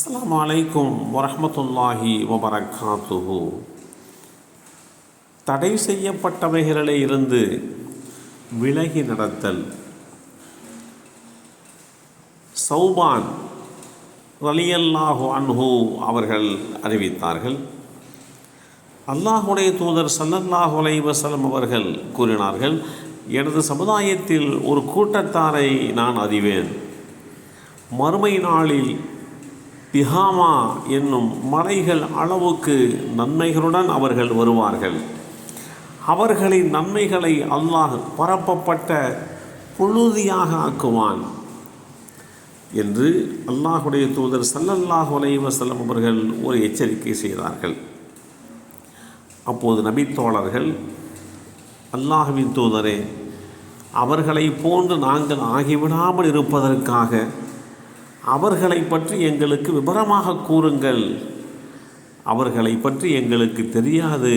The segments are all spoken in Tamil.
அஸ்லாம் வலைக்கும் வரமத்துல்லாஹி வபரகாத்துஹு தடை செய்யப்பட்டவைகளிலே இருந்து விலகி நடத்தல். சௌபான் ரலியல்லாஹு அன்ஹு அவர்கள் அறிவித்தார்கள். அல்லாஹுடைய தூதர் சல்லல்லாஹு அலைவசலம் அவர்கள் கூறினார்கள் எனது சமுதாயத்தில் ஒரு கூட்டத்தாரை நான் அறிவேன். மறுமை நாளில் பிஹாமா என்னும் மலைகள் அளவுக்கு நன்மைகளுடன் அவர்கள் வருவார்கள். அவர்களின் நன்மைகளை அல்லாஹ் பரப்பப்பட்ட புழுதியாக ஆக்குவான் என்று அல்லாஹுடைய தூதர் ஸல்லல்லாஹு அலைஹி அவர்கள் ஒரு எச்சரிக்கை செய்தார்கள். அப்போது நபித்தோழர்கள் அல்லாஹுவின் தூதரே அவர்களை போன்று நாங்கள் ஆகிவிடாமல் இருப்பதற்காக அவர்களை பற்றி எங்களுக்கு விபரமாக கூறுங்கள். அவர்களை பற்றி எங்களுக்கு தெரியாது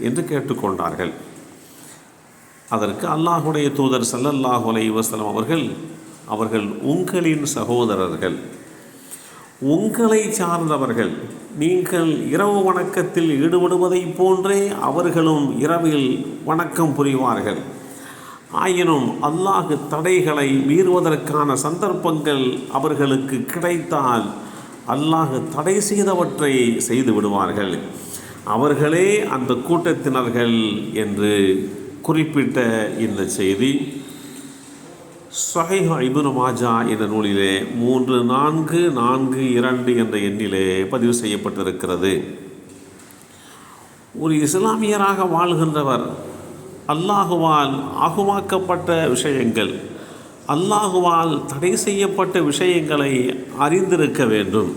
என்று கேட்டுக்கொண்டார்கள். அதற்கு அல்லாஹுடைய தூதர் சல்லல்லாஹு அலைஹி அவர்கள் அவர்கள் உங்களின் சகோதரர்கள் உங்களை சார்ந்தவர்கள் நீங்கள் இரவு வணக்கத்தில் ஈடுபடுவதைப் போன்றே அவர்களும் இரவில் வணக்கம் புரிவார்கள். ஆயினும் அல்லாஹு தடைகளை மீறுவதற்கான சந்தர்ப்பங்கள் அவர்களுக்கு கிடைத்தால் அல்லாஹு தடை செய்தவற்றை செய்து விடுவார்கள். அவர்களே அந்த கூட்டத்தினர்கள் என்று குறிப்பிட்ட இந்த செய்தி. சஹைஹ் இபுன் மாஜா என்ற நூலிலே மூன்று நான்கு நான்கு இரண்டு என்ற எண்ணிலே பதிவு செய்யப்பட்டிருக்கிறது. ஒரு இஸ்லாமியராக வாழ்கின்றவர் அல்லாஹுவால் ஆகுமாக்கப்பட்ட விஷயங்கள் அல்லாஹுவால் தடை செய்யப்பட்ட விஷயங்களை அறிந்திருக்க வேண்டும்.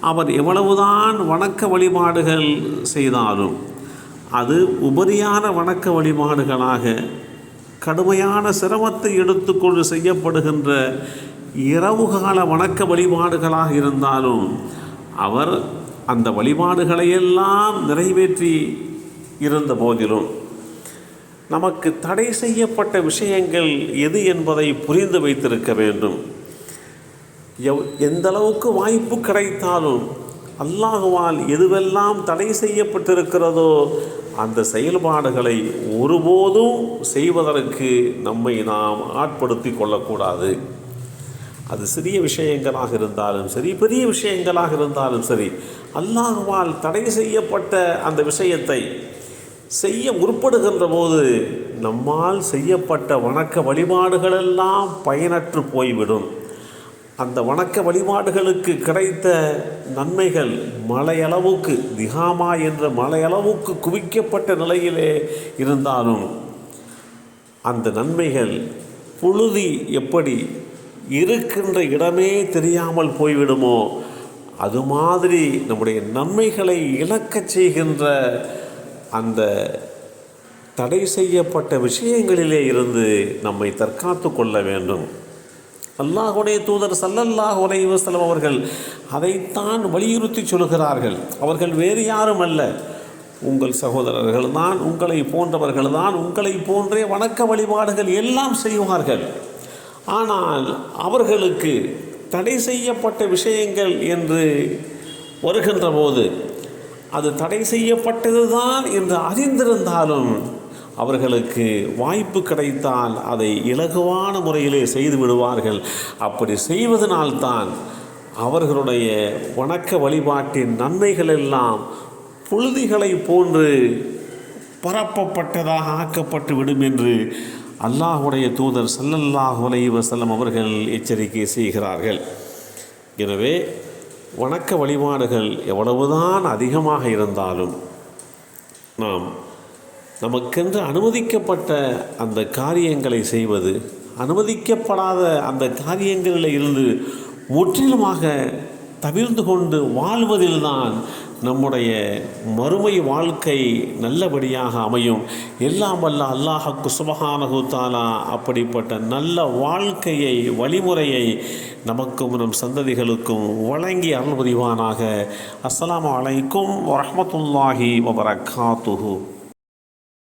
அவர் எவ்வளவுதான் வணக்க வழிபாடுகள் செய்தாலும் அது உபரியான வணக்க வழிபாடுகளாக கடுமையான சிரமத்தை எடுத்துக்கொண்டு செய்யப்படுகின்ற இரவுகால வணக்க வழிபாடுகளாக இருந்தாலும் அவர் அந்த வழிபாடுகளையெல்லாம் நிறைவேற்றி இருந்த போதிலும் நமக்கு தடை செய்யப்பட்ட விஷயங்கள் எது என்பதை புரிந்து வைத்திருக்க வேண்டும். எவ் எந்த அளவுக்கு வாய்ப்பு கிடைத்தாலும் அல்லாஹுவால் எதுவெல்லாம் தடை செய்யப்பட்டிருக்கிறதோ அந்த செயல்பாடுகளை ஒருபோதும் செய்வதற்கு நம்மை நாம் ஆட்படுத்தி கொள்ளக்கூடாது. அது சிறிய விஷயங்களாக இருந்தாலும் சரி பெரிய விஷயங்களாக இருந்தாலும் சரி அல்லாஹுவால் தடை செய்யப்பட்ட அந்த விஷயத்தை செய்ய முற்படுகின்ற போது நம்மால் செய்யப்பட்ட வணக்க வழிபாடுகளெல்லாம் பயனற்று போய்விடும். அந்த வணக்க வழிபாடுகளுக்கு கிடைத்த நன்மைகள் மலையளவுக்கு திகாமா என்ற மலையளவுக்கு குவிக்கப்பட்ட நிலையிலே இருந்தாலும் அந்த நன்மைகள் புழுதி எப்படி இருக்கின்ற இடமே தெரியாமல் போய்விடுமோ அது மாதிரி நம்முடைய நன்மைகளை இழக்கச் செய்கின்ற அந்த தடை செய்யப்பட்ட விஷயங்களிலே இருந்து நம்மை தற்காத்து கொள்ள வேண்டும். அல்லாஹுடைய தூதர் சல்லல்லாஹ் அலைஹி அவர்கள் அதைத்தான் வலியுறுத்தி சொல்கிறார்கள். அவர்கள் வேறு யாரும் அல்ல. உங்கள் சகோதரர்கள் தான் உங்களை போன்றவர்கள் தான் உங்களை போன்றே வணக்க வழிபாடுகள் எல்லாம் செய்வார்கள். ஆனால் அவர்களுக்கு தடை செய்யப்பட்ட விஷயங்கள் என்று வருகின்ற போது அது தடை செய்யப்பட்டது தான் என்று அறிந்திருந்தாலும் அவர்களுக்கு வாய்ப்பு கிடைத்தால் அதை இலகுவான முறையிலே செய்து விடுவார்கள். அப்படி செய்வதனால்தான் அவர்களுடைய வணக்க வழிபாட்டின் நன்மைகள் எல்லாம் புழுதிகளை போன்று பரப்பப்பட்டதாக ஆக்கப்பட்டு விடும் என்று அல்லாஹுடைய தூதர் சல்லல்லாஹு அலைஹி அவர்கள் எச்சரிக்கை செய்கிறார்கள். எனவே வணக்க வழிபாடுகள் எவ்வளவுதான் அதிகமாக இருந்தாலும் நாம் நமக்கென்று அனுமதிக்கப்பட்ட அந்த காரியங்களை செய்வது அனுமதிக்கப்படாத அந்த காரியங்களில் இருந்து முற்றிலுமாக தவிர்ந்து கொண்டு வாழ்வதில்தான் நம்முடைய மறுமை வாழ்க்கை நல்லபடியாக அமையும். எல்லாம் வல்ல அல்லாஹக்கு சுபஹானஹு அப்படிப்பட்ட நல்ல வாழ்க்கையை வழிமுறையை நமக்கும் நம் சந்ததிகளுக்கும் வழங்கி அருள் புரிவானாக அஸ்ஸலாமு அலைக்கும் வரமத்துல்லாஹி வபரகாத்துஹூ.